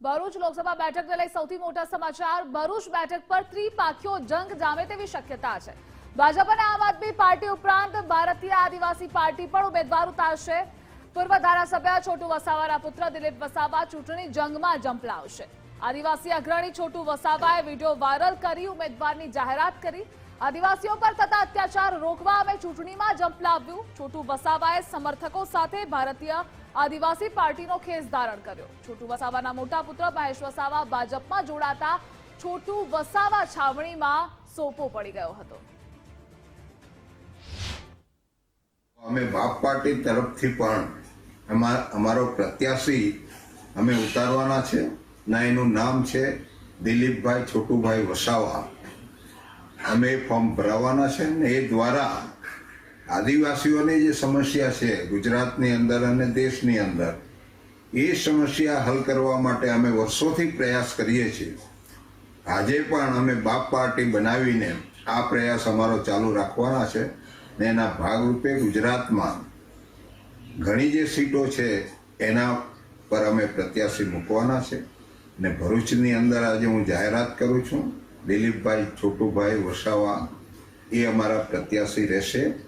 ભરૂચ લોકસભા બેઠકને લઈ સૌથી મોટા સમાચાર. ભરૂચ બેઠક પર ત્રિપાખીઓ જંગ જામે તેવી શક્યતા છે. ભાજપ અને આમ આદમી પાર્ટી ઉપરાંત ભારતીય આદિવાસી પાર્ટી પણ ઉમેદવાર ઉતારશે. પૂર્વ ધારાસભ્ય છોટુ વસાવાના પુત્ર દિલીપ વસાવા ચૂંટણી જંગમાં જંપલાવશે આદિવાસી અગ્રણી છોટુ વસાવાએ વીડિયો વાયરલ કરી ઉમેદવારની જાહેરાત કરી. આદિવાસીઓ પર થતા અત્યાચાર રોકવા અમે ચૂંટણીમાં જંપલાવ્યું છોટુ વસાવાએ સમર્થકો સાથે ભારતીય આદિવાસી પાર્ટીનો ખેસ ધારણ કર્યો. છોટુ વસાવાના મોટા પુત્ર મહેશ વસાવા ભાજપમાં જોડાતા છોટુ વસાવા છાવણીમાં સોપો પડી ગયો હતો. અમે બાપ પાર્ટી તરફથી પણ અમા- અમારો પ્રત્યાશી અમે ઉતારવાના છે. ના એનું નામ છે દિલીપભાઈ છોટુભાઈ વસાવા. અમે ફોર્મ ભરાવાના છે ને એ દ્વારા આદિવાસીઓની જે સમસ્યા છે, ગુજરાતની અંદર અને દેશની અંદર, એ સમસ્યા હલ કરવા માટે અમે વર્ષોથી પ્રયાસ કરીએ છીએ. આજે પણ અમે બાપ પાર્ટી બનાવીને આ પ્રયાસ અમારો ચાલુ રાખવાના છે ને એના ભાગરૂપે ગુજરાતમાં ઘણી જે સીટો છે, એના પર અમે પ્રત્યાશી મૂકવાના છે. ને ભરૂચની અંદર આજે હું જાહેરાત કરું છું, દિલીપભાઈ છોટુભાઈ વસાવા, એ અમારા પ્રત્યાશી રહેશે.